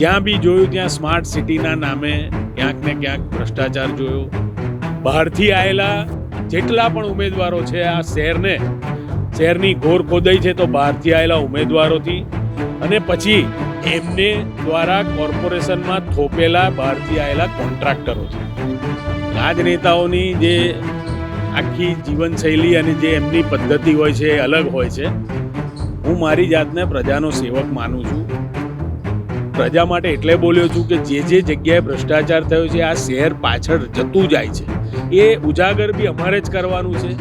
જ્યાં બી જોયું ત્યાં સ્માર્ટ સિટીના નામે ક્યાંક ને ક્યાંક ભ્રષ્ટાચાર જોયો. બહારથી આવેલા જેટલા પણ ઉમેદવારો છે આ શહેરને, શહેરની ઘોર ખોદાઈ છે તો બહારથી આવેલા ઉમેદવારોથી અને પછી એમને દ્વારા કોર્પોરેશનમાં થોપેલા બહારથી આવેલા કોન્ટ્રાક્ટરોથી રાજનેતાઓની જે આખી જીવનશૈલી અને જે એમની પદ્ધતિ હોય છે એ અલગ હોય છે. હું મારી જાતને પ્રજાનો સેવક માનું છું. પ્રજા માટે એટલે બોલ્યો છું કે જે જે જગ્યાએ ભ્રષ્ટાચાર થયો છે, આ શહેર પાછળ જતું જાય છે. એ ઉજાગર બી અમારે જ કરવાનું છે.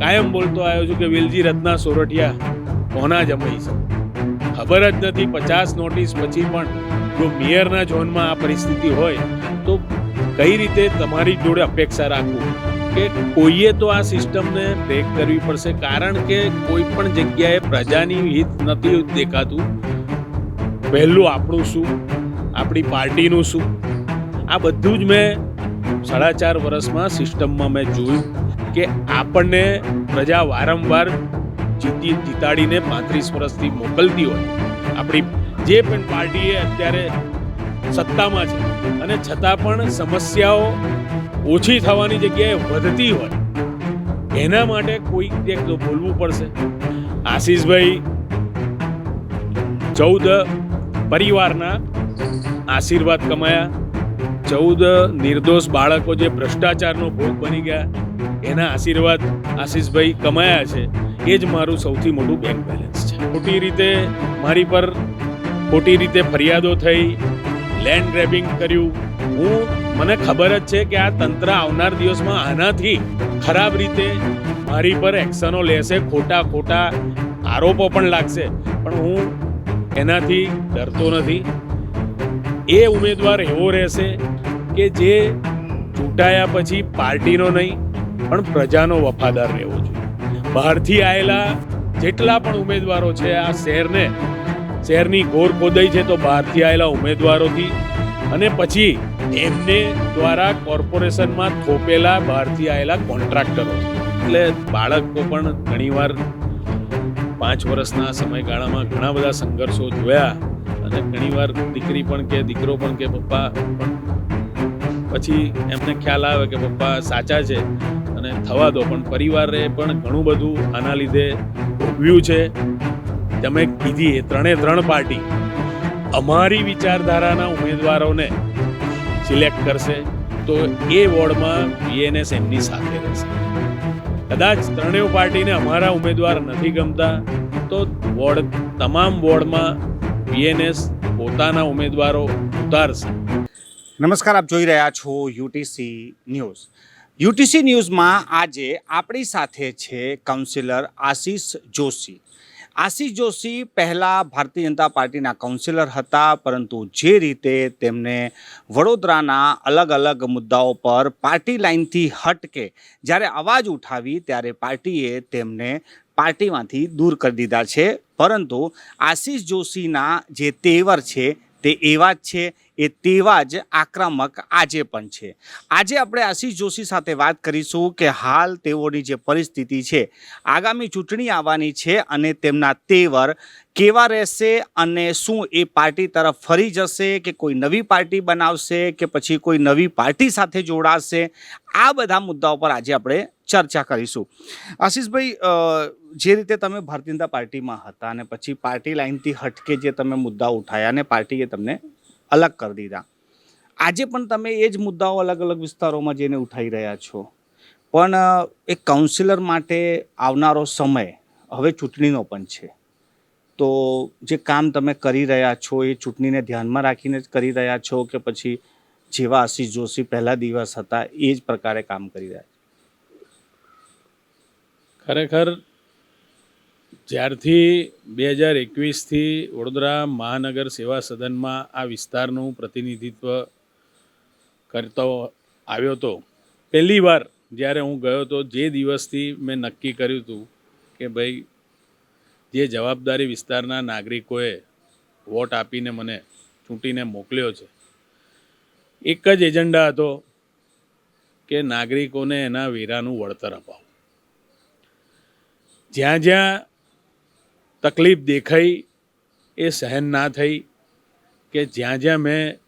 કાયમ બોલતો આવ્યો છું કે વેલજી, રત્ના, સોરઠિયા, કોના જમાઈ છે? ખબર જ નથી, પચાસ નોટિસ પછી પણ જો મેયરના ઝોનમાં આ પરિસ્થિતિ હોય, તો કઈ રીતે તમારી જોડે અપેક્ષા રાખવું કે કોઈએ તો આ સિસ્ટમને બ્રેક કરવી પડશે, કારણ કે કોઈ પણ જગ્યાએ પ્રજાની હિત નથી દેખાતું. પહેલું આપણું શું? આપણી પાર્ટીનું શું? આ બધું જ મેં સાડા ચાર વર્ષમાં સિસ્ટમમાં મેં જોયું કે આપણને પ્રજા વારંવાર જીતી જીતાડીને પાંત્રીસ વર્ષથી મોકલતી હોય. આપણી જે પણ પાર્ટી એ અત્યારે સત્તામાં છે અને છતાં પણ સમસ્યાઓ ઓછી થવાની જગ્યાએ વધતી હોય. એના માટે કોઈ બોલવું પડશે. આશીષભાઈ ચૌદ પરિવારના આશીર્વાદ કમાયા. ચૌદ નિર્દોષ બાળકો જે ભ્રષ્ટાચારનો ભોગ બની ગયા, એના આશીર્વાદ આશીષભાઈ કમાયા છે. એ જ મારું સૌથી મોટું બેંક બેલેન્સ છે. ખોટી રીતે મારી પર ખોટી રીતે ફરિયાદો થઈ લેન્ડ ગ્રેબિંગ કર્યું. હું, મને ખબર જ છે કે આ તંત્ર આવનાર દિવસમાં આનાથી ખરાબ રીતે મારી પર એક્શનો લેશે ખોટા ખોટા આરોપો પણ લાગશે. પણ હું એનાથી ડરતો નથી. એ ઉમેદવાર એવો રહેશે કે જે ચૂંટાયા પછી પાર્ટીનો નહીં, પણ પ્રજાનો વફાદાર રહેવો જોઈએ. બહારથી આવેલા જેટલા પણ ઉમેદવારો છે આ શહેરને, શહેરની ઘોર ખોદાઈ છે તો બહારથી આવેલા ઉમેદવારોથી અને પછી એમને દ્વારા કોર્પોરેશનમાં થોપેલા બહારથી આવેલા કોન્ટ્રાક્ટરો. એટલે બાળકો પણ ઘણીવાર પાંચ વર્ષના સમયગાળામાં ઘણા બધા સંઘર્ષો જોયા અને ઘણીવાર દીકરી પણ કે દીકરો પણ કે પપ્પા પછી એમને ખ્યાલ આવે કે પપ્પા સાચા છે અને થવા દો, પણ પરિવારે પણ ઘણું બધું આના લીધે ભોગવ્યું છે. તમે કીધી એ ત્રણે ત્રણ પાર્ટી. અમારી વિચારધારાના ઉમેદવારોને સિલેક્ટ કરશે તો એ વોર્ડમાં બીએનએસ એમની સાથે રહેશે. કદાચ ત્રણેય પાર્ટીને અમારા ઉમેદવાર નથી ગમતા તો વોર્ડ, તમામ વોર્ડમાં બીએનએસ પોતાના ઉમેદવારો ઉતારશે. નમસ્કાર, આપ જોઈ રહ્યા છો યુટીસી ન્યૂઝ. યુટીસી ન્યૂઝમાં આજે આપણી સાથે છે કાઉન્સિલર આશીષ જોશી. આશીષ જોશી પહેલાં ભારતીય જનતા પાર્ટીના કાઉન્સિલર હતા, પરંતુ જે રીતે તેમને વડોદરાના અલગ અલગ મુદ્દાઓ પર પાર્ટી લાઇનથી હટકે જ્યારે અવાજ ઉઠાવી, ત્યારે પાર્ટીએ તેમને પાર્ટીમાંથી દૂર કરી દીધા છે. પરંતુ આશીષ જોશીના જે તેવર છે તે એવા જ છે એ તેવા જ આક્રમક આજે પણ છે. આજે આપણે આશીષ જોશી સાથે વાત કરીશું કે હાલ તેઓની જે પરિસ્થિતિ છે, આગામી ચૂંટણી આવવાની છે અને તેમના તેવર કેવા રહેશે અને શું એ પાર્ટી તરફ ફરી જશે કે કોઈ નવી પાર્ટી બનાવશે કે પછી કોઈ નવી પાર્ટી સાથે જોડાશે, આ બધા મુદ્દાઓ પર આજે આપણે ચર્ચા કરીશું. આશીષભાઈ જે રીતે તમે ભારતીય જનતા પાર્ટીમાં હતા અને પછી પાર્ટી લાઇનથી હટકે જે તમે મુદ્દા ઉઠાયા અને પાર્ટીએ તમને અલગ કરી દીધા. આજે પણ તમે એ જ મુદ્દાઓ અલગ અલગ વિસ્તારોમાં જઈને ઉઠાવી રહ્યા છો. પણ એક કાઉન્સિલર માટે આવનારો સમય હવે ચૂંટણીનો પણ છે. તો જે કામ તમે કરી રહ્યા છો એ ચૂંટણીને ધ્યાનમાં રાખીને જ કરી રહ્યા છો કે પછી જેવા આશીષ જોશી પહેલા દિવસ હતા એ જ પ્રકારે કામ કરી રહ્યા છે? ખરેખર જ્યારથી બે હજાર એકવીસથી વડોદરા મહાનગર સેવા સદનમાં આ વિસ્તારનું પ્રતિનિધિત્વ કરતો આવ્યો હતો. પહેલી વાર જ્યારે હું ગયો હતો, જે દિવસથી મેં નક્કી કર્યું હતું કે ભાઈ, જે જવાબદારી વિસ્તારના નાગરિકોએ વોટ આપીને મને ચૂંટીને મોકલ્યો છે, એક જ એજન્ડા હતો કે નાગરિકોને એના વેરાનું વળતર અપાવું. જ્યાં જ્યાં તકલીફ દેખાઈ, એ સહન ના થઈ, કે જ્યાં જ્યાં મેં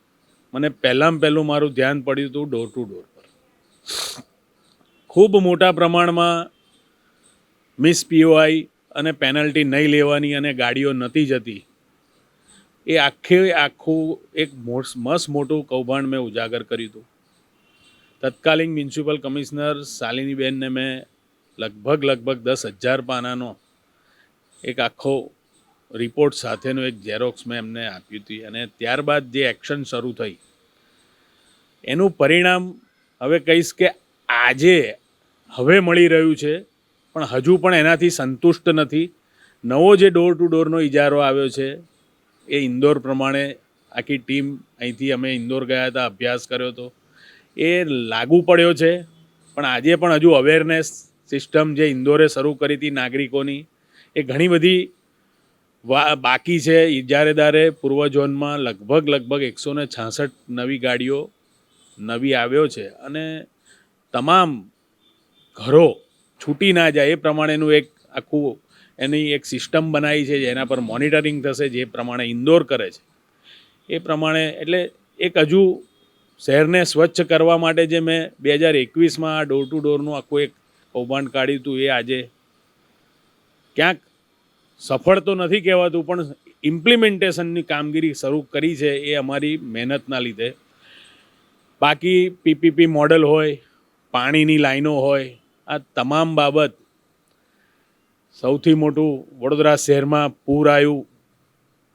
મને પહેલાં પહેલું મારું ધ્યાન પડ્યું હતું ડોર ટુ ડોર પર. ખૂબ મોટા પ્રમાણમાં મિસ પીઓઆઈ અને પેનલ્ટી નહીં લેવાની અને ગાડીઓ નથી જતી, એ આખે આખું એક મોસ- મસ્ત મોટું કૌભાંડ મેં ઉજાગર કર્યું હતું. તત્કાલીન મ્યુનિસિપલ કમિશનર શાલિનીબેનને મેં લગભગ લગભગ દસ હજાર પાનાનો એક આખો રિપોર્ટ સાથેનો એક ઝેરોક્સ મેં એમને આપ્યું હતી અને ત્યારબાદ જે એક્શન શરૂ થઈ, એનું પરિણામ હવે કહીશ કે આજે હવે મળી રહ્યું છે, પણ હજુ પણ એનાથી સંતુષ્ટ નથી. નવો જે ડોર ટુ ડોરનો ઇજારો આવ્યો છે, એ ઇન્દોર પ્રમાણે આખી ટીમ અહીંથી અમે ઇન્દોર ગયા હતા, અભ્યાસ કર્યો હતો. એ લાગુ પડ્યો છે, પણ આજે પણ હજુ અવેરનેસ સિસ્ટમ જે ઇન્દોરે શરૂ કરી હતી નાગરિકોની એ ઘણી બધી બાકી છે. ઇજારેદારે પૂર્વ ઝોનમાં લગભગ લગભગ એકસો ને છાસઠ નવી ગાડીઓ નવી આવ્યો છે અને તમામ ઘરો છૂટી ના જાય. એ પ્રમાણેનું એક આખું એની એક સિસ્ટમ બનાવી છે, જેના પર મોનિટરિંગ થશે, જે પ્રમાણે ઇન્દોર કરે છે. એ પ્રમાણે એટલે એક હજુ શહેરને સ્વચ્છ કરવા માટે જે મેં બે હજાર એકવીસમાં આ ડોર ટુ ડોરનું આખું એક કૌભાંડ કાઢ્યું હતું, એ આજે ક્યાંક સફળ તો નથી કહેવાતું, પણ ઇમ્પ્લિમેન્ટેશનની કામગીરી શરૂ કરી છે એ અમારી મહેનતના લીધે. બાકી પીપીપી મોડલ હોય, પાણીની લાઈનો હોય, આ તમામ બાબત સૌથી મોટું વડોદરા શહેરમાં પૂર આવ્યું.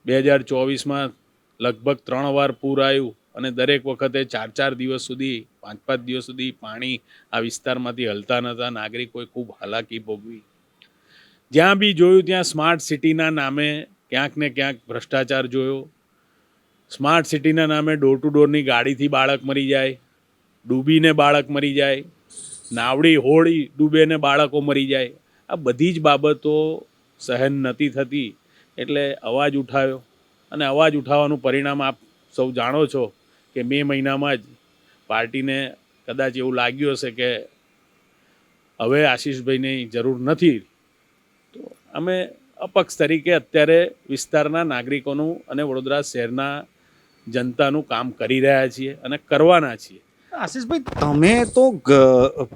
બે હજાર ચોવીસમાં લગભગ ત્રણ વાર પૂર આવ્યું અને દરેક વખતે ચાર ચાર દિવસ સુધી, પાંચ પાંચ દિવસ સુધી પાણી આ વિસ્તારમાંથી હલતા નહોતા નાગરિકોએ ખૂબ હાલાકી ભોગવી. જ્યાં બી જોયું ત્યાં સ્માર્ટ સિટીના નામે ક્યાંક ને ક્યાંક ભ્રષ્ટાચાર જોયો. સ્માર્ટ સિટીના નામે ડોર ટુ ડોરની ગાડીથી બાળક મરી જાય, ડૂબીને બાળક મરી જાય, નાવડી હોળી ડૂબે ને બાળકો મરી જાય. આ બધી જ બાબતો સહન નથી થતી, એટલે અવાજ ઉઠાવ્યો અને અવાજ ઉઠાવવાનું પરિણામ આપ સૌ જાણો છો કે મે મહિનામાં જ પાર્ટીને કદાચ એવું લાગ્યું હશે કે હવે આશીષભાઈની જરૂર નથી અમે અપક્ષ તરીકે અત્યારે વિસ્તારના નાગરિકોનું અને વડોદરા શહેરના જનતાનું કામ કરી રહ્યા છીએ અને કરવાના છીએ. આશીષભાઈ, તમે તો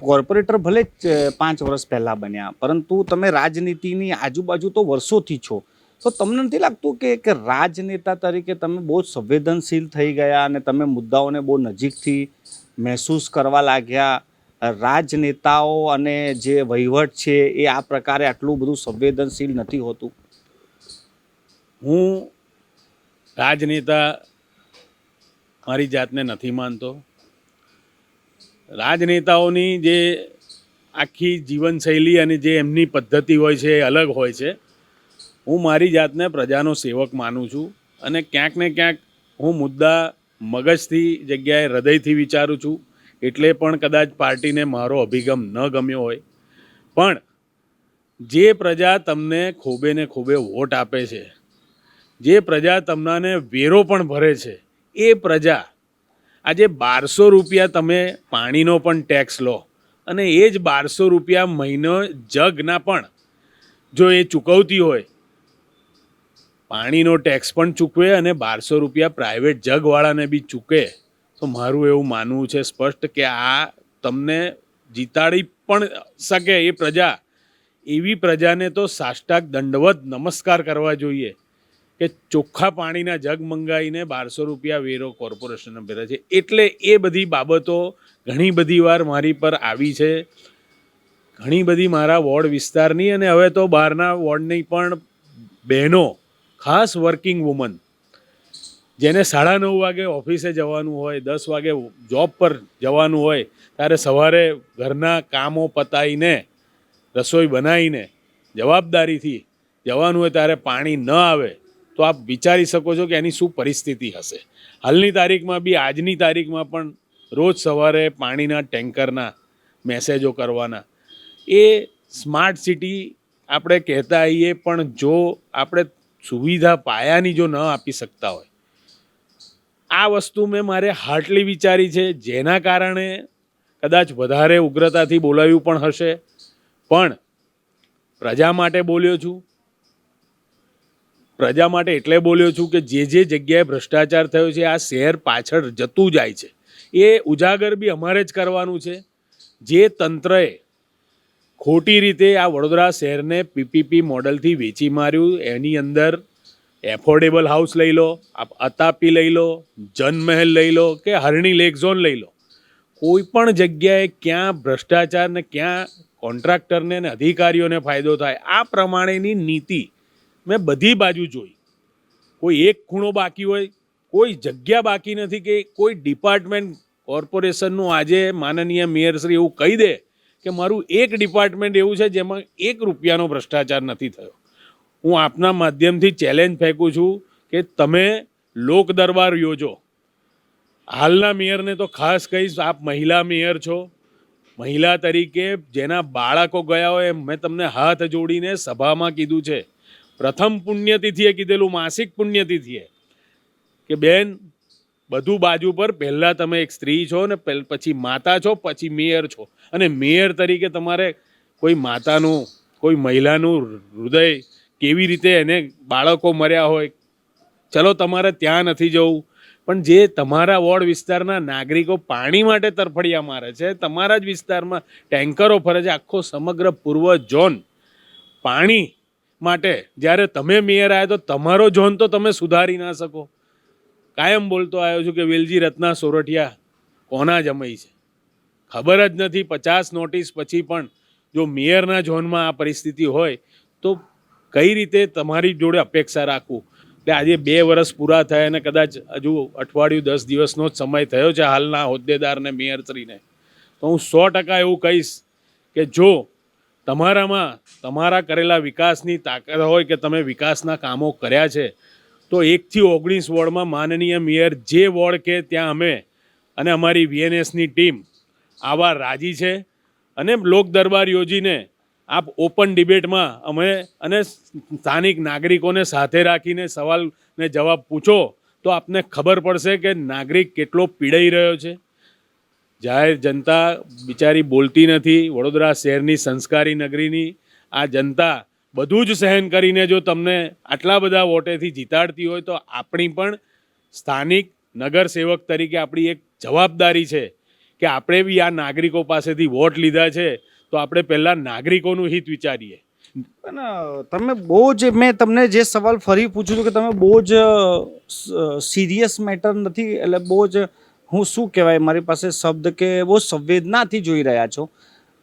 કોર્પોરેટર ભલે જ પાંચ વર્ષ પહેલાં બન્યા, પરંતુ તમે રાજનીતિની આજુબાજુ તો વર્ષોથી છો. તો તમને નથી લાગતું કે એક રાજનેતા તરીકે તમે બહુ સંવેદનશીલ થઈ ગયા અને તમે મુદ્દાઓને બહુ નજીકથી મહેસૂસ કરવા લાગ્યા? રાજનેતાઓ અને જે વહીવટ છે એ આ પ્રકારે આટલું બધું સંવેદનશીલ નથી હોતું. હું રાજનેતા મારી જાતને નથી માનતો. રાજનેતાઓની જે આખી જીવનશૈલી અને જે એમની પદ્ધતિ હોય છે એ અલગ હોય છે. હું મારી જાતને પ્રજાનો સેવક માનું છું અને ક્યાંક ને ક્યાંક હું મુદ્દા મગજથી, જગ્યાએ હૃદયથી વિચારું છું. એટલે પણ કદાચ પાર્ટીને મારો અભિગમ ન ગમ્યો હોય. પણ જે પ્રજા તમને ખોબે ને ખોબે વોટ આપે છે, જે પ્રજા તમને વેરો પણ ભરે છે, એ પ્રજા આજે બારસો રૂપિયા તમે પાણીનો પણ ટેક્સ લો અને એ જ બારસો રૂપિયા મહિનો જગના પણ જો એ ચૂકવતી હોય, પાણીનો ટેક્સ પણ ચૂકવે અને બારસો રૂપિયા પ્રાઇવેટ જગવાળાને બી ચૂકે. તો મારું એવું માનવું છે સ્પષ્ટ કે આ તમને જીતાડી પણ શકે એ પ્રજા. એવી પ્રજાને તો સાષ્ટાક દંડવત નમસ્કાર કરવા જોઈએ કે ચોખ્ખા પાણીના જગ મંગાવીને બારસો રૂપિયા વેરો કોર્પોરેશનને ભરે છે. એટલે એ બધી બાબતો ઘણી બધી વાર મારી પર આવી છે. ઘણી બધી મારા વોર્ડ વિસ્તારની અને હવે તો બહારના વોર્ડની પણ બહેનો, ખાસ વર્કિંગ વુમન જેને સાડા નવ વાગે ઓફિસે જવાનું હોય, દસ વાગે જોબ પર જવાનું હોય, ત્યારે સવારે ઘરના કામો પતાવીને રસોઈ બનાવીને, જવાબદારીથી જવાનું હોય ત્યારે પાણી ન આવે, તો આપ વિચારી શકો છો કે એની શું પરિસ્થિતિ હશે. હાલની તારીખમાં બી, આજની તારીખમાં પણ રોજ સવારે પાણીના ટેન્કરના મેસેજો કરવાના. એ સ્માર્ટ સિટી આપણે કહેતા આવીએ પણ જો આપણે સુવિધા પાયાની જો ન આપી શકતા હોય આ વસ્તુ મેં મારે હાર્ટલી વિચારી છે, જેના કારણે કદાચ વધારે ઉગ્રતાથી બોલાવ્યું પણ હશે. પણ પ્રજા માટે બોલ્યો છું. પ્રજા માટે એટલે બોલ્યો છું કે જે જે જગ્યાએ ભ્રષ્ટાચાર થયો છે, આ શહેર પાછળ જતું જાય છે. એ ઉજાગર બી અમારે જ કરવાનું છે. જે તંત્રએ ખોટી રીતે આ વડોદરા શહેરને પીપીપી મોડલથી વેચી માર્યું, એની અંદર એફોર્ડેબલ હાઉસ લઈ લો, આપ અતાપી લઈ લો, જનમહેલ લઈ લો કે હરણી લેક ઝોન લઈ લો. કોઈ પણ જગ્યાએ ક્યાં ભ્રષ્ટાચાર ને ક્યાં કોન્ટ્રાક્ટરને અને અધિકારીઓને ફાયદો થાય, આ પ્રમાણેની નીતિ મેં બધી બાજુ જોઈ. કોઈ એક ખૂણો બાકી હોય, કોઈ જગ્યા બાકી નથી કે કોઈ ડિપાર્ટમેન્ટ કોર્પોરેશનનું આજે માનનીય મેયરશ્રી એવું કહી દે કે મારું એક ડિપાર્ટમેન્ટ એવું છે જેમાં એક રૂપિયાનો ભ્રષ્ટાચાર નથી થયો. હું આપના માધ્યમથી ચેલેન્જ ફેંકું છું કે તમે લોક દરબાર યોજો. હાલના મેયરને તો ખાસ કહીશ, આપ મહિલા મેયર છો. મહિલા તરીકે જેના બાળકો ગયા હોય મેં તમને હાથ જોડીને સભામાં કીધું છે. પ્રથમ પુણ્યતિથિએ કીધેલું, માસિક પુણ્યતિથિએ. કે બેન, બધું બાજુ પર, પહેલાં તમે એક સ્ત્રી છો ને પછી માતા છો, પછી મેયર છો. અને મેયર તરીકે તમારે કોઈ માતાનું, કોઈ મહિલાનું હૃદય કેવી રીતે એને બાળકો મર્યા હોય? ચલો, તમારે ત્યાં નથી જવું. પણ જે તમારા વોર્ડ વિસ્તારના નાગરિકો પાણી માટે તરફડિયા મારે છે, તમારા જ વિસ્તારમાં ટેન્કરો ફરે છે, આખો સમગ્ર પૂર્વ ઝોન પાણી માટે. જ્યારે તમે મેયર આવ્યા તો તમારો ઝોન તો તમે સુધારી ના શકો. કાયમ બોલતો આવ્યો છું કે, વેલજી, રત્ના સોરઠિયા, કોના જમાઈ છે? ખબર જ નથી. પચાસ નોટિસ પછી પણ જો મેયરના ઝોનમાં આ પરિસ્થિતિ હોય તો કઈ રીતે તમારી જોડે અપેક્ષા રાખવું? એટલે આજે બે વર્ષ પૂરા થયા અને કદાચ હજુ અઠવાડિયું, દસ દિવસનો જ સમય થયો છે હાલના હોદ્દેદારને, મેયરશ્રીને. તો હું સો ટકા એવું કહીશ કે જો તમારામાં તમારા કરેલા વિકાસની તાકાત હોય કે તમે વિકાસના કામો કર્યા છે, તો એકથી ઓગણીસ વોર્ડમાં માનનીય મેયર જે વોર્ડ કે ત્યાં અમે અને અમારી વીએનએસની ટીમ આવા રાજી છે અને લોક દરબાર યોજીને આપ ઓપન ડિબેટમાં અમે અને સ્થાનિક નાગરિકોને સાથે રાખીને સવાલને જવાબ પૂછો, તો આપને ખબર પડશે કે નાગરિક કેટલો પીડાઈ રહ્યો છે. જાહેર જનતા બિચારી બોલતી નથી, વડોદરા શહેરની સંસ્કારી નગરીની આ જનતા બધું જ સહન કરીને જો તમને આટલા બધા વોટેથી જીતાડતી હોય, તો આપણી પણ સ્થાનિક નગર સેવક તરીકે આપણી એક જવાબદારી છે કે આપણે બી આ નાગરિકો પાસેથી વોટ લીધા છે તો આપણે પહેલાં નાગરિકોનું હિત વિચારીએ. તમે બહુ જ મેં તમને જે સવાલ ફરી પૂછ્યું હતું કે તમે બહુ જ સિરિયસ મેટર નથી એટલે બહુ જ હું શું કહેવાય મારી પાસે શબ્દ કે બહુ સંવેદનાથી જોઈ રહ્યા છો.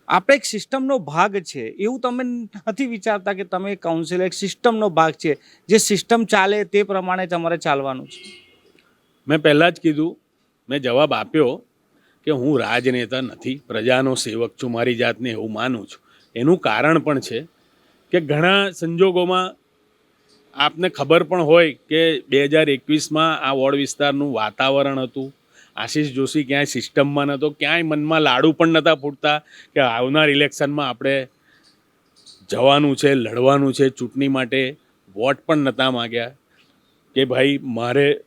આપણે એક સિસ્ટમનો ભાગ છે એવું તમે નથી વિચારતા કે તમે કાઉન્સિલ એક સિસ્ટમનો ભાગ છે જે સિસ્ટમ ચાલે તે પ્રમાણે તમારે ચાલવાનું છે. મેં પહેલાં જ કીધું મેં જવાબ આપ્યો કે હું રાજનેતા નથી, પ્રજાનો સેવક છું, મારી જાતને એવું માનું છું. એનું કારણ પણ છે કે ઘણા સંજોગોમાં આપને ખબર પણ હોય કે બે હજાર એકવીસમાં આ વોર્ડ વિસ્તારનું વાતાવરણ હતું. આશીષ જોશી ક્યાંય સિસ્ટમમાં નહોતો ક્યાંય મનમાં લાડુ પણ નહોતા ફૂટતા કે આવનાર ઇલેક્શનમાં આપણે જવાનું છે, લડવાનું છે, ચૂંટણી માટે વોટ પણ નહોતા માગ્યા. કે ભાઈ, મારે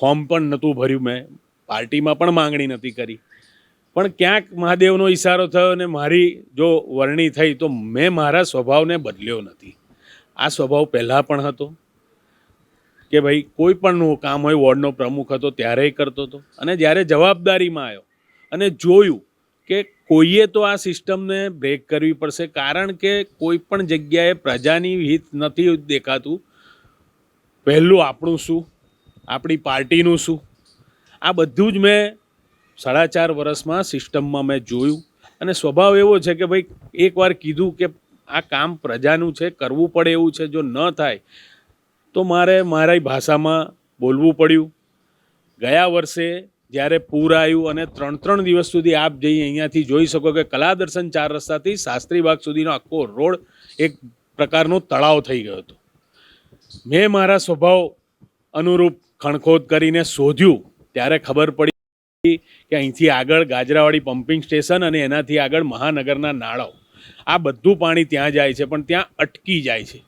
ફોર્મ પણ નહોતું ભર્યું મેં, પાર્ટીમાં પણ માંગણી નથી કરી. પણ ક્યાંક મહાદેવનો ઈશારો થયો અને મારી જો વરણી થઈ તો મેં મારા સ્વભાવને બદલ્યો નથી. આ સ્વભાવ પહેલાં પણ હતો કે ભાઈ કોઈ પણનું કામ હોય, વોર્ડનો પ્રમુખ હતો ત્યારે કરતો હતો. અને જ્યારે જવાબદારીમાં આવ્યો અને જોયું કે કોઈએ તો આ સિસ્ટમને બ્રેક કરવી પડશે, કારણ કે કોઈ પણ જગ્યાએ પ્રજાની હિત નથી દેખાતું. પહેલું આપણું શું? આપણી પાર્ટીનું શું? આ બધું જ મેં સાડા ચાર વર્ષમાં સિસ્ટમમાં મેં જોયું અને સ્વભાવ એવો છે કે ભાઈ, એકવાર કીધું કે આ કામ પ્રજાનું છે, કરવું પડે એવું છે, જો ન થાય, તો મારે મારી ભાષામાં બોલવું પડ્યું. ગયા વર્ષે જ્યારે પૂર આવ્યું અને ત્રણ ત્રણ દિવસ સુધી આપ જઈ અહીંયાથી જોઈ શકો કે કલા દર્શન ચાર રસ્તાથી શાસ્ત્રીબાગ સુધીનો આખો રોડ એક પ્રકારનો તળાવ થઈ ગયો હતો. મેં મારા સ્વભાવ અનુરૂપ ખણખોદ કરીને શોધ્યું, ત્યારે ખબર પડી કે અહીંથી આગળ ગાજરાવાડી પમ્પિંગ સ્ટેશન અને એનાથી આગળ મહાનગરના નાળાઓ. આ બધું પાણી ત્યાં જાય છે, પણ ત્યાં અટકી જાય છે.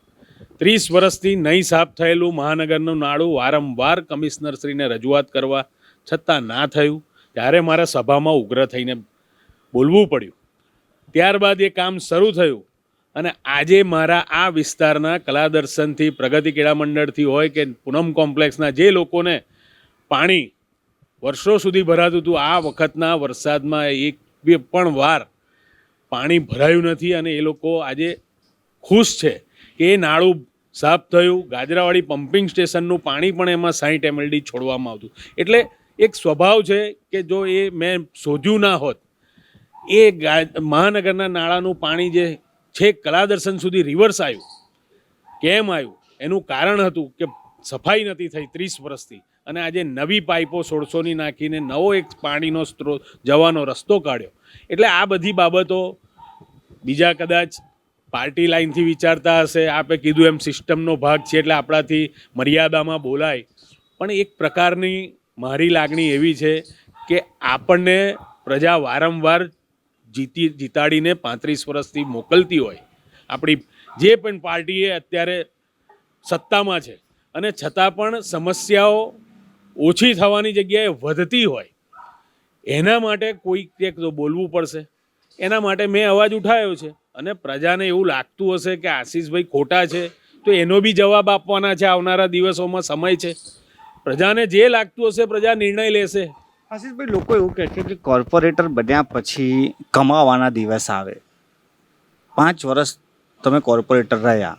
ત્રીસ વર્ષથી નહીં સાફ થયેલું મહાનગરનું નાળું વારંવાર કમિશનરશ્રીને રજૂઆત કરવા છતાં ના થયું. ત્યારે મારા સભામાં ઉગ્ર થઈને બોલવું પડ્યું. ત્યારબાદ એ કામ શરૂ થયું અને આજે મારા આ વિસ્તારના કલા દર્શનથી પ્રગતિ કેળા મંડળથી હોય કે પૂનમ કોમ્પ્લેક્સના જે લોકોને પાણી વર્ષો સુધી ભરાતું હતું. આ વખતના વરસાદમાં એક બે પણ વાર પાણી ભરાયું નથી અને એ લોકો આજે ખુશ છે કે એ નાળું સાફ થયું. ગાજરાવાડી પમ્પિંગ સ્ટેશનનું પાણી પણ એમાં સાઠ એમએલડી છોડવામાં આવતું. એટલે એક સ્વભાવ છે કે જો એ મેં શોધ્યું ના હોત, એ મહાનગરના નાળાનું પાણી જે છેક કલાદર્શન સુધી રિવર્સ આવ્યું. કેમ આવ્યું? એનું કારણ હતું કે સફાઈ નથી થઈ ત્રીસ વર્ષથી. અને આજે નવી પાઇપો સોળસોની નાખીને નવો એક પાણીનો સ્ત્રોત જવાનો રસ્તો કાઢ્યો. એટલે આ બધી બાબતો બીજા કદાચ પાર્ટી લાઇનથી વિચારતા હશે, આપે કીધું એમ સિસ્ટમનો ભાગ છે એટલે આપણાથી મર્યાદામાં બોલાય. પણ એક પ્રકારની મારી લાગણી એવી છે કે આપણને પ્રજા વારંવાર જીતી, જીતાડીને પાંત્રીસ વર્ષથી મોકલતી હોય. આપણી જે પણ પાર્ટી એ અત્યારે સત્તામાં છે. અને છતાં પણ સમસ્યાઓ ઓછી થવાની જગ્યાએ વધતી હોય, એના માટે કોઈ ક્યાંક તો બોલવું પડશે. એના માટે મેં અવાજ ઉઠાવ્યો છે અને પ્રજાને એવું લાગતું હશે કે આશીષભાઈ ખોટા છે, તો એનો બી જવાબ આપવાના છે આવનારા દિવસોમાં સમય છે. પ્રજાને જે લાગતું હશે પ્રજા નિર્ણય લેશે. આશીષભાઈ, લોકો એવું કહે છે કે કોર્પોરેટર બન્યા પછી કમાવાના દિવસ આવે. પાંચ વર્ષ તમે કોર્પોરેટર રહ્યા.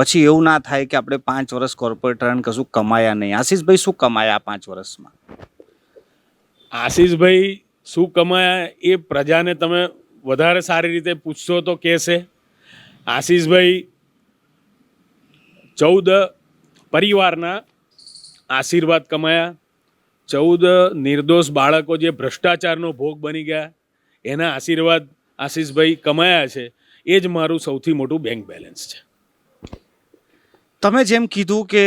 પછી એવું ના થાય કે આપણે પાંચ વર્ષ કોર્પોરેટ અને કશું કમાયા નહીં. આશીષભાઈ શું કમાયા પાંચ વર્ષમાં? આશીષભાઈ શું કમાયા એ પ્રજાને તમે વધારે સારી રીતે પૂછશો તો કહેશે. આશીષભાઈ ચૌદ પરિવારના આશીર્વાદ કમાયા. ચૌદ નિર્દોષ બાળકો જે ભ્રષ્ટાચારનો ભોગ બની ગયા, એના આશીર્વાદ આશીષભાઈ કમાયા છે. એ જ મારું સૌથી મોટું બેંક બેલેન્સ છે. તમે જેમ કીધું કે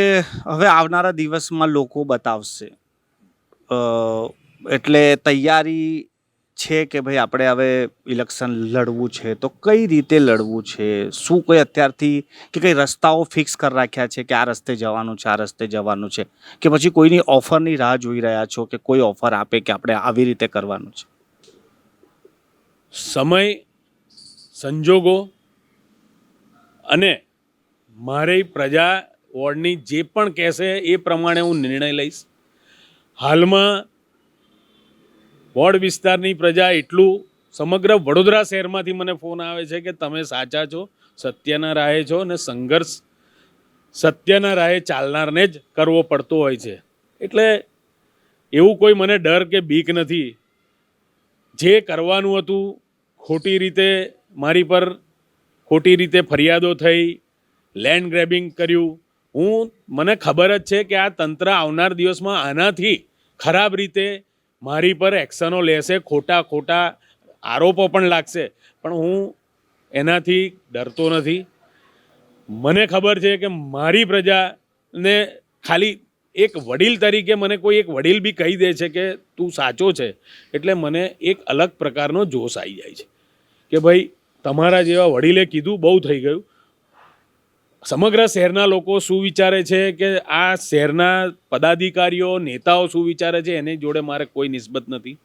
હવે આવનારા દિવસમાં લોકો બતાવશે એટલે તૈયારી છે કે ભાઈ આપણે હવે ઇલેક્શન લડવું છે, તો કઈ રીતે લડવું છે? શું કોઈ અત્યારથી કે કઈ રસ્તાઓ ફિક્સ કરી રાખ્યા છે કે આ રસ્તે જવાનું છે, આ રસ્તે જવાનું છે? કે પછી કોઈની ઓફરની રાહ જોઈ રહ્યા છો કે કોઈ ઓફર આપે કે આપણે આવી રીતે કરવાનું છે? સમય, સંજોગો અને મારી પ્રજા વોર્ડની જે પણ કહેશે એ પ્રમાણે હું નિર્ણય લઈશ. હાલમાં વોર્ડ વિસ્તારની પ્રજા એટલું સમગ્ર વડોદરા શહેરમાંથી મને ફોન આવે છે કે તમે સાચા છો, સત્યના રાહે છો અને સંઘર્ષ સત્યના રાહે ચાલનારને જ કરવો પડતો હોય છે. એટલે એવું કોઈ મને ડર કે બીક નથી. જે કરવાનું હતું ખોટી રીતે મારી પર ખોટી રીતે ફરિયાદો થઈ લેન્ડ ગ્રેબિંગ કર્યું. હું, મને ખબર જ છે કે આ તંત્ર આવનાર દિવસમાં આનાથી ખરાબ રીતે મારી પર એક્શનો લેશે, ખોટા ખોટા આરોપો પણ લાગશે. પણ હું એનાથી ડરતો નથી. મને ખબર છે કે મારી પ્રજાને ખાલી એક વડીલ તરીકે મને કોઈ એક વડીલ બી કહી દે છે કે તું સાચો છે. એટલે મને એક અલગ પ્રકારનો જોશ આવી જાય છે. કે ભાઈ, તમારા જેવા વડીલે કીધું બહુ થઈ ગયું. સમગ્ર શહેરના લોકો શું વિચારે છે કે આ શહેરના પદાધિકારીઓ, નેતાઓ શું વિચારે છે? એની જોડે મારે કોઈ નિસ્બત નથી.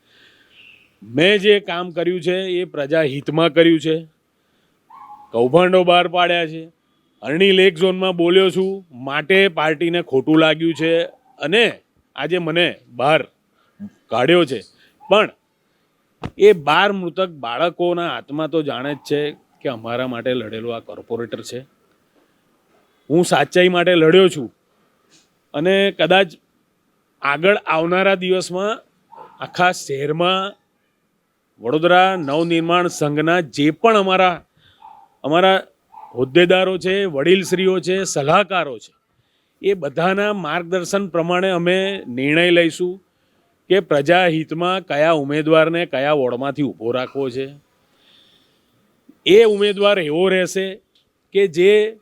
મેં જે કામ કર્યું છે એ પ્રજા હિતમાં કર્યું છે. કૌભાંડો બહાર પાડ્યા છે. અરણી લેક ઝોનમાં બોલ્યો છું, માટે પાર્ટીને ખોટું લાગ્યું છે અને આજે મને બહાર કાઢ્યો છે. પણ એ બાર મૃતક બાળકોના હાથમાં તો જાણે જ છે કે અમારા માટે લડેલો આ કોર્પોરેટર છે. હું સાચાઈ માટે લડ્યો છું. અને કદાચ આગળ આવનારા દિવસમાં આખા શહેરમાં વડોદરા નવનિર્માણ સંઘના જે પણ અમારા અમારા હોદ્દેદારો છે, વડીલશ્રીઓ છે, સલાહકારો છે, એ બધાના માર્ગદર્શન પ્રમાણે અમે નિર્ણય લઈશું કે પ્રજા હિતમાં કયા ઉમેદવારને કયા વોર્ડમાંથી ઊભો રાખવો છે. એ ઉમેદવાર એવો રહેશે કે જે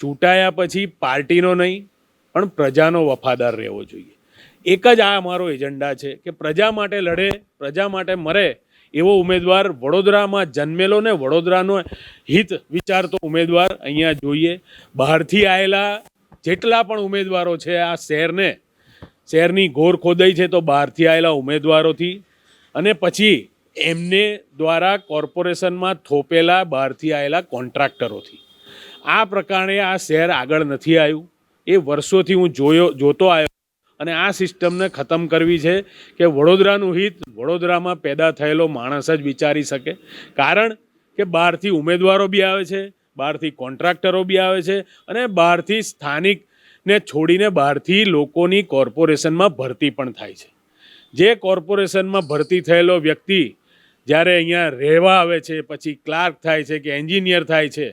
ચૂંટાયા પછી પાર્ટીનો નહીં, પણ પ્રજાનો વફાદાર રહેવો જોઈએ. એક જ આ અમારો એજન્ડા છે કે પ્રજા માટે લડે, પ્રજા માટે મરે, એવો ઉમેદવાર વડોદરામાં જન્મેલો ને વડોદરાનો હિત વિચારતો ઉમેદવાર અહીંયા જોઈએ. બહારથી આવેલા જેટલા પણ ઉમેદવારો છે આ શહેરને, શહેરની ઘોર ખોદાઈ છે તો બહારથી આવેલા ઉમેદવારોથી. અને પછી એમને દ્વારા કોર્પોરેશનમાં થોપેલા બહારથી આવેલા કોન્ટ્રાક્ટરોથી. આ પ્રકારે આ શહેર આગળ નથી આવ્યું. એ વર્ષોથી હું જોયો, જોતો આવ્યો અને આ સિસ્ટમને ખતમ કરવી છે કે વડોદરાનું હિત વડોદરામાં પેદા થયેલો માણસ જ વિચારી શકે. કારણ કે બહારથી ઉમેદવારો બી આવે છે, બહારથી કોન્ટ્રાક્ટરો બી આવે છે અને બહારથી સ્થાનિકને છોડીને બહારથી લોકોની કોર્પોરેશનમાં ભરતી પણ થાય છે. જે કોર્પોરેશનમાં ભરતી થયેલો વ્યક્તિ જ્યારે અહીંયા રહેવા આવે છે, પછી ક્લાર્ક થાય છે કે એન્જિનિયર થાય છે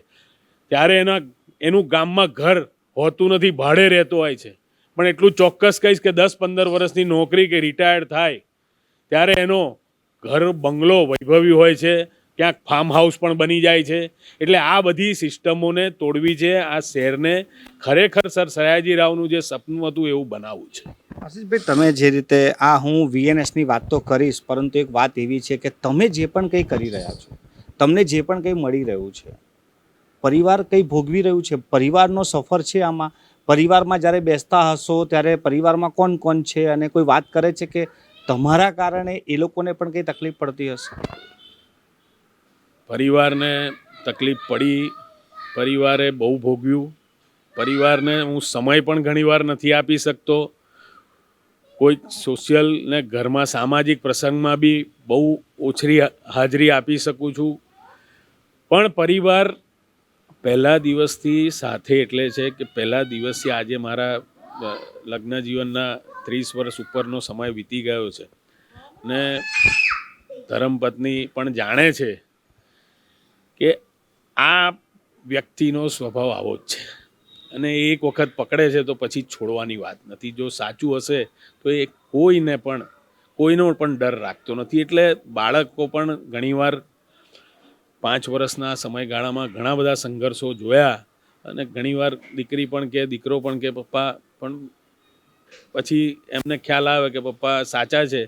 ત્યારે એના એનું ગામમાં ઘર હોતું નથી, ભાડે રહેતો હોય છે. પણ એટલું ચોક્કસ કહીશ કે દસ પંદર વર્ષની નોકરી કે રિટાયર્ડ થાય, ત્યારે એનો ઘર બંગલો વૈભવી હોય છે, ક્યાંક ફાર્મ હાઉસ પણ બની જાય છે. એટલે આ બધી સિસ્ટમોને તોડવી છે, આ શહેરને ખરેખર સર સયાજી રાવનું જે સપનું હતું એવું બનાવવું છે. આશીષભાઈ, તમે જે રીતે આ હું વીએનએસની વાત તો કરીશ, પરંતુ એક વાત એવી છે કે તમે જે પણ કંઈ કરી રહ્યા છો, તમને જે પણ કંઈ મળી રહ્યું છે પરિવાર કંઈ ભોગવી રહ્યું છે? પરિવારનો સફર છે આમાં? પરિવારમાં જ્યારે બેસતા હશો, ત્યારે પરિવારમાં કોણ કોણ છે? અને કોઈ વાત કરે છે કે તમારા કારણે એ લોકોને પણ કંઈ તકલીફ પડતી હશે? પરિવારને તકલીફ પડી. પરિવારે બહુ ભોગવ્યું. પરિવારને હું સમય પણ ઘણીવાર નથી આપી શકતો. કોઈ સોશિયલ ને ઘરમાં સામાજિક પ્રસંગમાં બી બહુ ઓછરી હાજરી આપી શકું છું. પણ પરિવાર પહેલા દિવસથી સાથે એટલે છે કે પહેલા દિવસથી આજે મારા લગ્ન જીવનના ત્રીસ વર્ષ ઉપરનો સમય વીતી ગયો છે. ને ધર્મપત્ની પણ જાણે છે કે આ વ્યક્તિનો સ્વભાવ આવો જ છે. અને એક વખત પકડે છે તો પછી છોડવાની વાત નથી. જો સાચું હશે તો એ કોઈને પણ, કોઈનો પણ ડર રાખતો નથી. એટલે બાળકો પણ ઘણીવાર પાંચ વર્ષના સમયગાળામાં ઘણા બધા સંઘર્ષો જોયા અને ઘણીવાર દીકરી પણ કે, દીકરો પણ કે, પપ્પા પણ પછી એમને ખ્યાલ આવે કે પપ્પા સાચા છે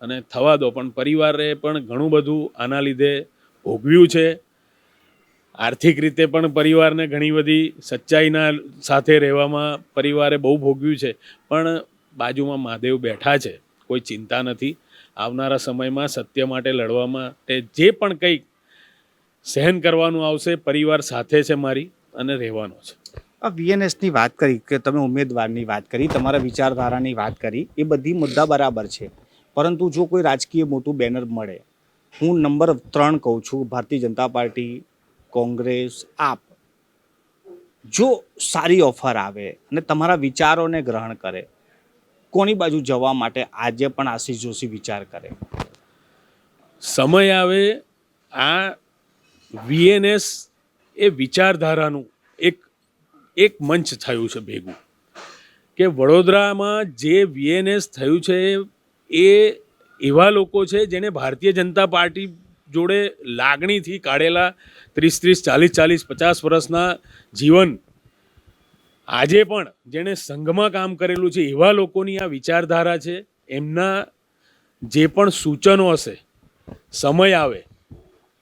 અને થવા દો. પણ પરિવારે પણ ઘણું બધું આના લીધે ભોગવ્યું છે. આર્થિક રીતે પણ પરિવારને ઘણી બધી સચ્ચાઈના સાથે રહેવામાં પરિવારે બહુ ભોગવ્યું છે. પણ બાજુમાં મહાદેવ બેઠા છે. કોઈ ચિંતા નથી. આવનારા સમયમાં સત્ય માટે લડવા માટે જે પણ કંઈક સહન કરવાનું આવશે પરિવાર સાથે છે મારી અને રહેવાનો છે. આ વીએનએસની વાત કરી કે તમે ઉમેદવારની વાત કરી તમારા વિચારધારાની વાત કરી એ બધી મુદ્દા બરાબર છે. પરંતુ જો કોઈ રાજકીય મોટું બેનર મળે હું નંબર ત્રણ કહું છું ભારતીય જનતા પાર્ટી કોંગ્રેસ આપ. જો સારી ઓફર આવે અને તમારા વિચારોને ગ્રહણ કરે કોની બાજુ જવા માટે આજે પણ આશીષ જોશી વિચાર કરે? સમય આવે આ વીએનએસ એ વિચારધારાનું એક એક મંચ થયું છે ભેગું. કે વડોદરામાં જે વીએનએસ થયું છે એ એવા લોકો છે જેને ભારતીય જનતા પાર્ટી જોડે લાગણીથી કાઢેલા ત્રીસ ત્રીસ, ચાલીસ ચાલીસ, પચાસ વર્ષના જીવન આજે પણ જેણે સંઘમાં કામ કરેલું છે એવા લોકોની આ વિચારધારા છે. એમના જે પણ સૂચનો હશે, સમય આવે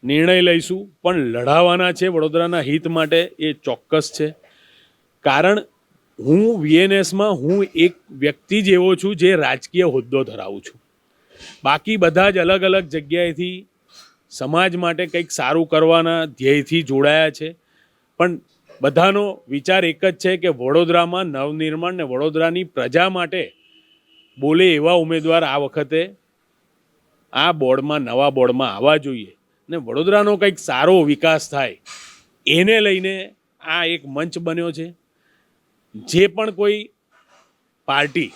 નિર્ણય લઈશું, પણ લડાવવાના છે વડોદરાના હિત માટે એ ચોક્કસ છે. કારણ હું વીએનએસમાં હું એક વ્યક્તિ જ એવો છું જે રાજકીય હોદ્દો ધરાવું છું. બાકી બધા જ અલગ અલગ જગ્યાએથી સમાજ માટે કંઈક સારું કરવાના ધ્યેયથી જોડાયા છે. પણ બધાનો વિચાર એક જ છે કે વડોદરામાં નવનિર્માણ ને વડોદરાની પ્રજા માટે બોલે એવા ઉમેદવાર આ વખતે આ બોર્ડમાં, નવા બોર્ડમાં આવવા જોઈએ. ને વડોદરાનો કંઈક સારો વિકાસ થાય, એને લઈને આ એક મંચ બન્યો છે. જે પણ કોઈ પાર્ટી,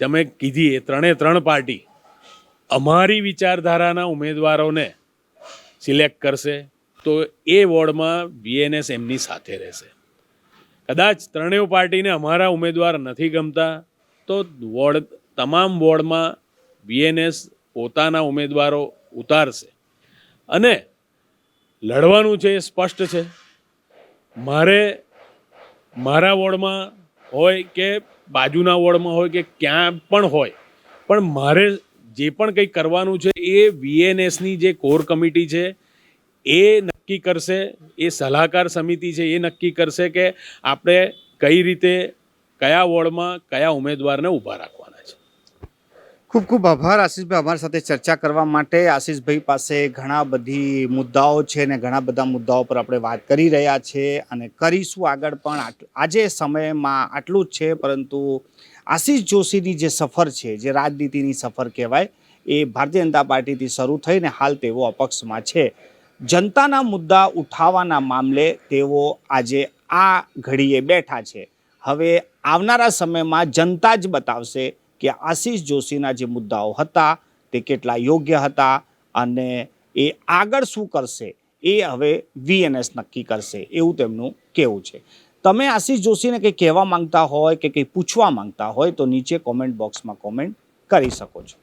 તમે કીધી એ ત્રણે ત્રણ પાર્ટી, અમારી વિચારધારાના ઉમેદવારોને સિલેક્ટ કરશે, તો એ વોર્ડમાં વીએનએસ એમની સાથે રહેશે. કદાચ ત્રણેય પાર્ટીને અમારા ઉમેદવાર નથી ગમતા, તો વોર્ડ, તમામ વોર્ડમાં વીએનએસ પોતાના ઉમેદવારો ઉતારશે. અને લડવાનું છે એ સ્પષ્ટ છે. મારે મારા વોર્ડમાં હોય કે બાજુના વોર્ડમાં હોય કે ક્યાં પણ હોય, પણ મારે જે પણ કંઈ કરવાનું છે એ વીએનએસની જે કોર કમિટી છે એ નક્કી કરશે, એ સલાહકાર સમિતિ છે એ નક્કી કરશે કે આપણે કઈ રીતે, કયા વોર્ડમાં કયા ઉમેદવારને ઊભા રાખવાના. છે ખૂબ ખૂબ આભાર આશીષભાઈ અમારી સાથે ચર્ચા કરવા માટે. આશીષભાઈ પાસે ઘણા બધી મુદ્દાઓ છે ને ઘણા બધા મુદ્દાઓ પર આપણે વાત કરી રહ્યા છે અને કરીશું આગળ પણ. આજે સમયમાં આટલું જ છે, પરંતુ આશીષ જોશીની જે સફર છે, જે રાજનીતિની સફર કહેવાય, એ ભારતીય જનતા પાર્ટીથી શરૂ થઈને હાલ તેઓ અપક્ષમાં છે. જનતાના મુદ્દા ઉઠાવવાના મામલે તેઓ આજે આ ઘડીએ બેઠા છે. હવે આવનારા સમયમાં જનતા જ બતાવશે કે આશીષ જોશીના જે મુદ્દાઓ હતા તે કેટલા યોગ્ય હતા અને એ આગળ શું કરશે, એ હવે વીએનએસ નક્કી કરશે, એવું તેમનું કહેવું છે. તમે આશીષ જોશીને કંઈ કહેવા માંગતા હોય કે કંઈ પૂછવા માંગતા હોય તો નીચે કોમેન્ટ બોક્સમાં કોમેન્ટ કરી શકો છો.